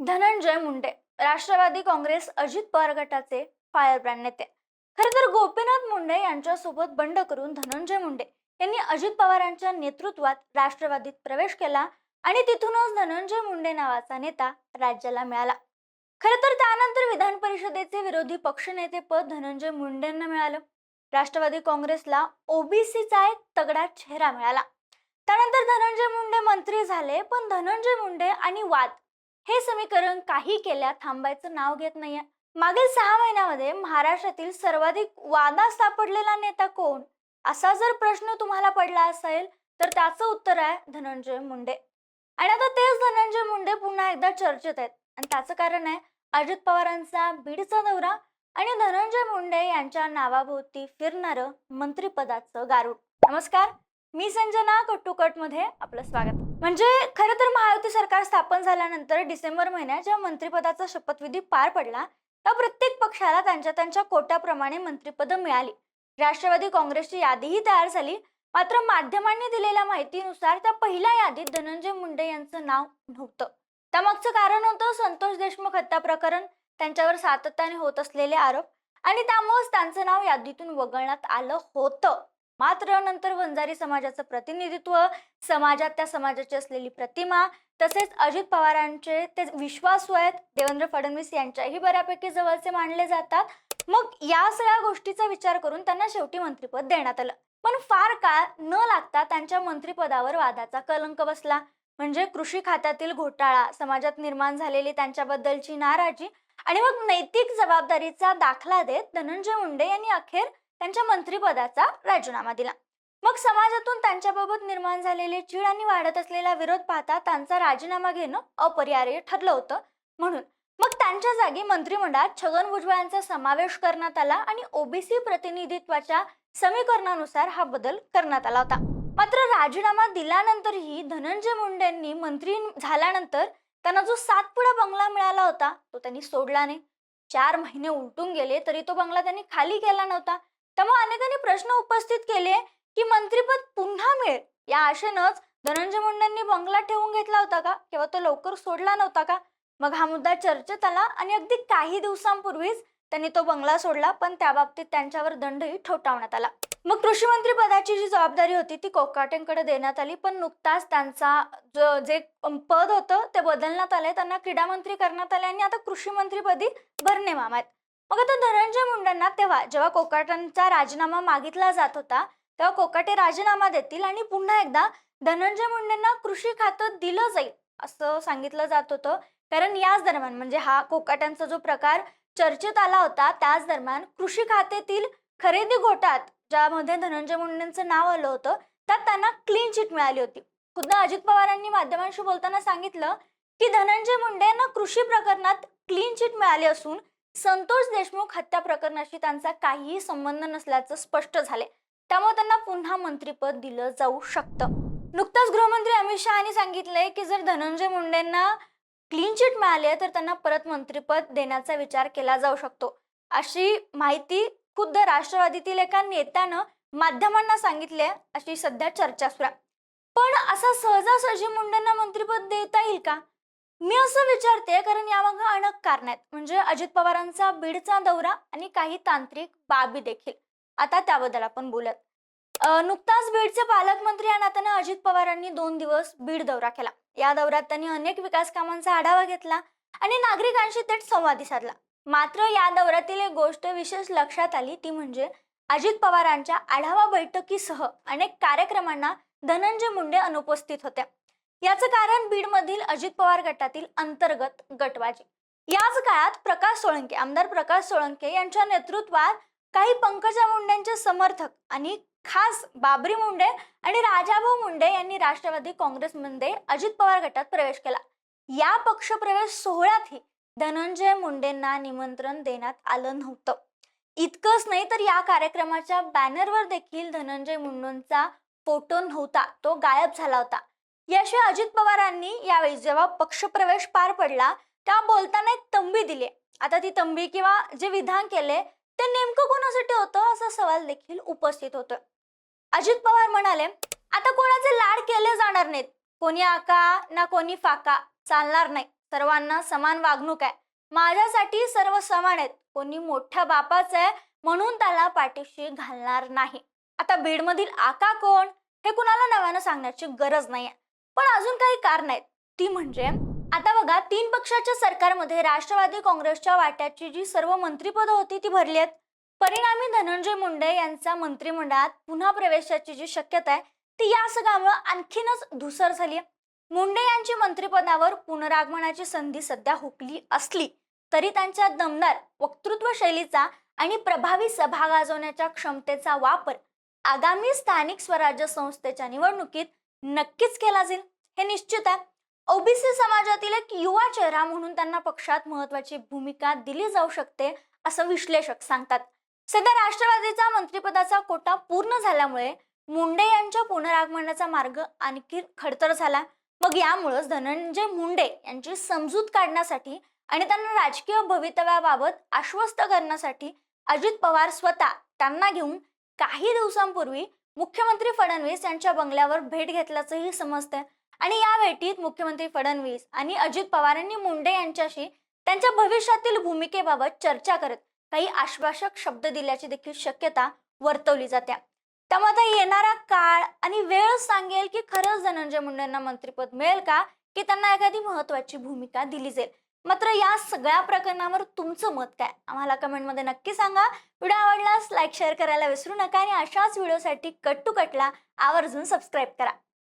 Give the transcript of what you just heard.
धनंजय मुंडे राष्ट्रवादी काँग्रेस अजित पवार गटाचे फायरब्रँड नेते. खरं तर गोपीनाथ मुंडे यांच्यासोबत बंड करून धनंजय मुंडे यांनी अजित पवारांच्या नेतृत्वात राष्ट्रवादीत प्रवेश केला आणि तिथूनच धनंजय मुंडे नावाचा नेता राज्याला मिळाला. खरं तर त्यानंतर विधान परिषदेचे विरोधी पक्षनेते पद धनंजय मुंडेंना मिळालं. राष्ट्रवादी काँग्रेसला ओबीसीचा एक तगडा चेहरा मिळाला. त्यानंतर धनंजय मुंडे मंत्री झाले पण धनंजय मुंडे आणि वाद हे समीकरण काही केल्या थांबायचं नाव घेत नाहीये. मागील सहा महिन्यामध्ये महाराष्ट्रातील सर्वाधिक वादा सापडलेला नेता कोण? असा जर प्रश्न तुम्हाला पडला असेल तर त्याचं उत्तर आहे धनंजय मुंडे. आणि आता तेच धनंजय मुंडे पुन्हा एकदा चर्चेत आहेत. आणि त्याचं कारण आहे अजित पवारांचा बीडचा दौरा आणि धनंजय मुंडे यांच्या नावाभोवती फिरणारं मंत्रिपदाचं गारुड. नमस्कार मी संजना कट्टुकटमध्ये आपलं स्वागत. म्हणजे खरं तर महायुती सरकार स्थापन झाल्यानंतर डिसेंबर महिन्यात जेव्हा मंत्रिपदाचा शपथविधी पार पडला तेव्हा प्रत्येक पक्षाला त्यांच्या त्यांच्या कोट्याप्रमाणे मंत्रिपद मिळाली. राष्ट्रवादी काँग्रेसची यादीही तयार झाली. मात्र माध्यमांनी दिलेल्या माहितीनुसार त्या पहिल्या यादीत धनंजय मुंडे यांचं नाव नव्हतं. त्यामागचं कारण होतं संतोष देशमुख हत्या प्रकरण त्यांच्यावर सातत्याने होत असलेले आरोप आणि त्यामुळेच त्यांचं नाव यादीतून वगळण्यात आलं होतं. मात्र नंतर वंजारी समाजाचं प्रतिनिधित्व समाजात त्या समाजाची असलेली प्रतिमा तसेच अजित पवारांचे ते विश्वासू आहेत देवेंद्र फडणवीस यांच्याही बऱ्यापैकी जवळचे मानले जातात. मग या सगळ्या गोष्टीचा विचार करून त्यांना शेवटी मंत्रिपद देण्यात आलं. पण फार काळ न लागता त्यांच्या मंत्रिपदावर वादाचा कलंक बसला. म्हणजे कृषी खात्यातील घोटाळा समाजात निर्माण झालेली त्यांच्याबद्दलची नाराजी आणि मग नैतिक जबाबदारीचा दाखला देत धनंजय मुंडे यांनी अखेर त्यांच्या मंत्रिपदाचा राजीनामा दिला. मग समाजातून त्यांच्याबाबत निर्माण झालेले चीड आणि वाढत असलेला विरोध पाहता त्यांचा राजीनामा घेणं अपरिहार्य ठरलं होतं म्हणून. मग त्यांच्या जागी मंत्रिमंडळात छगन भुजबळ यांचा समावेश करण्यात आला आणि ओबीसी प्रतिनिधित्वाच्या समीकरणानुसार हा बदल करण्यात आला होता. मात्र राजीनामा दिल्यानंतरही धनंजय मुंडेंनी मंत्री झाल्यानंतर त्यांना जो सातपुडा बंगला मिळाला होता तो त्यांनी सोडला नाही. चार महिने उलटून गेले तरी तो बंगला त्यांनी खाली केला नव्हता. त्यामुळे अनेकांनी प्रश्न उपस्थित केले की मंत्रीपद पुन्हा मिळेल. या आशेनंच धनंजय मुंडेंनी बंगला ठेवून घेतला होता का? किंवा तो लवकर सोडला नव्हता का? मग हा मुद्दा चर्चेत आला आणि अगदी काही दिवसांपूर्वीच त्यांनी तो बंगला सोडला पण त्या बाबतीत त्यांच्यावर दंडही ठोठावण्यात आला. मग कृषी मंत्री पदाची जी जबाबदारी होती ती कोकाटेंकडे देण्यात आली पण नुकताच त्यांचा जो जे पद होतं ते बदलण्यात आले त्यांना क्रीडा मंत्री करण्यात आले आणि आता कृषी मंत्रीपदी भरणे मामा आहेत. मग आता धनंजय मुंडेंना तेव्हा जेव्हा कोकाटांचा राजीनामा मागितला जात होता तेव्हा कोकाटे राजीनामा देतील आणि पुन्हा एकदा धनंजय मुंडेंना कृषी खातं दिलं जाईल असं सांगितलं जात होतं. कारण याच दरम्यान म्हणजे हा कोकाट्यांचा जो प्रकार चर्चेत आला होता त्याच दरम्यान कृषी खात्यातील खरेदी घोटात ज्यामध्ये धनंजय मुंडेंचं नाव आलं होतं त्यात त्यांना क्लीन चिट मिळाली होती. खुद्द अजित पवारांनी माध्यमांशी बोलताना सांगितलं की धनंजय मुंडे यांना कृषी प्रकरणात क्लीन चिट मिळाली असून संतोष देशमुख हत्या प्रकरणाशी त्यांचा काहीही संबंध नसल्याचं स्पष्ट झाले त्यामुळे त्यांना पुन्हा मंत्रीपद दिलं जाऊ शकतं. नुकताच गृहमंत्री अमित शहानी सांगितलंय की जर धनंजय मुंडेंना क्लीन चिट मिळाली तर त्यांना परत मंत्रीपद देण्याचा विचार केला जाऊ शकतो. अशी माहिती खुद्द राष्ट्रवादीतील एका नेत्यानं माध्यमांना सांगितले अशी सध्या चर्चा सुरू आहे. पण असा सहजासहजी मुंडेंना मंत्रीपद देता येईल का? मी असं विचारते कारण यामागं अनेक कारण आहेत. म्हणजे अजित पवारांचा बीडचा दौरा आणि काही तांत्रिक बाबी देखील. आता त्याबद्दल आपण बोलत. नुकताच बीडचे पालकमंत्री या नात्याने अजित पवारांनी दोन दिवस बीड दौरा केला. या दौऱ्यात त्यांनी अनेक विकास कामांचा आढावा घेतला आणि नागरिकांशी थेट संवादी साधला. मात्र या दौऱ्यातील एक गोष्ट विशेष लक्षात आली ती म्हणजे अजित पवारांच्या आढावा बैठकीसह अनेक कार्यक्रमांना धनंजय मुंडे अनुपस्थित होत्या. याचं कारण बीडमधील अजित पवार गटातील अंतर्गत गटबाजी. याच काळात प्रकाश सोळंके आमदार प्रकाश सोळंके यांच्या नेतृत्वात काही पंकजा मुंडेंचे समर्थक आणि खास बाबरी मुंडे आणि राजाभाऊ मुंडे यांनी राष्ट्रवादी काँग्रेसमध्ये अजित पवार गटात प्रवेश केला. या पक्षप्रवेश सोहळ्यातही धनंजय मुंडेंना निमंत्रण देण्यात आलं नव्हतं. इतकंच नाही तर या कार्यक्रमाच्या बॅनरवर देखील धनंजय मुंडेंचा फोटो नव्हता तो गायब झाला होता. याशिवाय अजित पवारांनी यावेळी जेव्हा पक्षप्रवेश पार पडला त्या बोलताना एक तंबी दिली. आता ती तंबी किंवा जे विधान केले ते नेमकं कोणासाठी होतं असा सवाल देखील उपस्थित होतो. अजित पवार म्हणाले आता कोणाचे लाड केले जाणार नाहीत? कोणी आका ना कोणी फाका? चालणार नाही. सर्वांना समान वागणूक आहे. माझ्यासाठी सर्व समान आहेत. कोणी मोठ्या बापाचं आहे म्हणून त्याला पाठीशी घालणार नाही. आता बीडमधील आका कोण? हे कुणाला नव्यानं सांगण्याची गरज नाहीये. पण अजून काही कारण आहेत. ती म्हणजे आता बघा तीन पक्षाच्या सरकारमध्ये राष्ट्रवादी काँग्रेसच्या वाट्याची जी सर्व मंत्रिपदं होती ती भरली आहेत. परिणामी धनंजय मुंडे यांचा मंत्रिमंडळात पुन्हा प्रवेशाची जी शक्यता आहे ती या सगळ्यामुळे आणखीनच धुसर झाली आहे. मुंडे यांची मंत्रिपदावर पुनरागमनाची संधी सध्या हुकली असली तरी त्यांच्या दमदार वक्तृत्व शैलीचा आणि प्रभावी सभा गाजवण्याच्या क्षमतेचा वापर आगामी स्थानिक स्वराज्य संस्थेच्या निवडणुकीत नक्कीच केला जाईल हे निश्चित आहे. ओबीसी समाजातील एक युवा चेहरा म्हणून त्यांना पक्षात महत्वाची भूमिका दिली जाऊ शकते असं विश्लेषक सांगतात. सध्या राष्ट्रवादीचा मंत्रिपदाचा कोटा पूर्ण झाल्यामुळे मुंडे यांच्या पुनरागमनाचा मार्ग आणखी खडतर झाला. मग यामुळेच धनंजय मुंडे यांची समजूत काढण्यासाठी आणि त्यांना राजकीय भवितव्याबाबत आश्वस्त करण्यासाठी अजित पवार स्वतः त्यांना घेऊन काही दिवसांपूर्वी मुख्यमंत्री फडणवीस यांच्या बंगल्यावर भेट घेतल्याचंही समजतंय. आणि या भेटीत मुख्यमंत्री फडणवीस आणि अजित पवारांनी मुंडे यांच्याशी त्यांच्या भविष्यातील भूमिकेबाबत चर्चा करत काही आश्वासक शब्द दिल्याची देखील शक्यता वर्तवली जाते त्यामुळे आता येणारा काळ आणि वेळ सांगेल की खरंच धनंजय मुंडेंना मंत्रिपद मिळेल का की त्यांना एखादी महत्वाची भूमिका दिली जाईल? मात्र या सगळ्या प्रकरणावर तुमचं मत काय? आम्हाला कमेंटमध्ये नक्की सांगा. व्हिडिओ आवडल्यास लाईक शेअर करायला विसरू नका आणि अशाच व्हिडिओसाठी कट टू कटला आवर्जून सबस्क्राईब करा.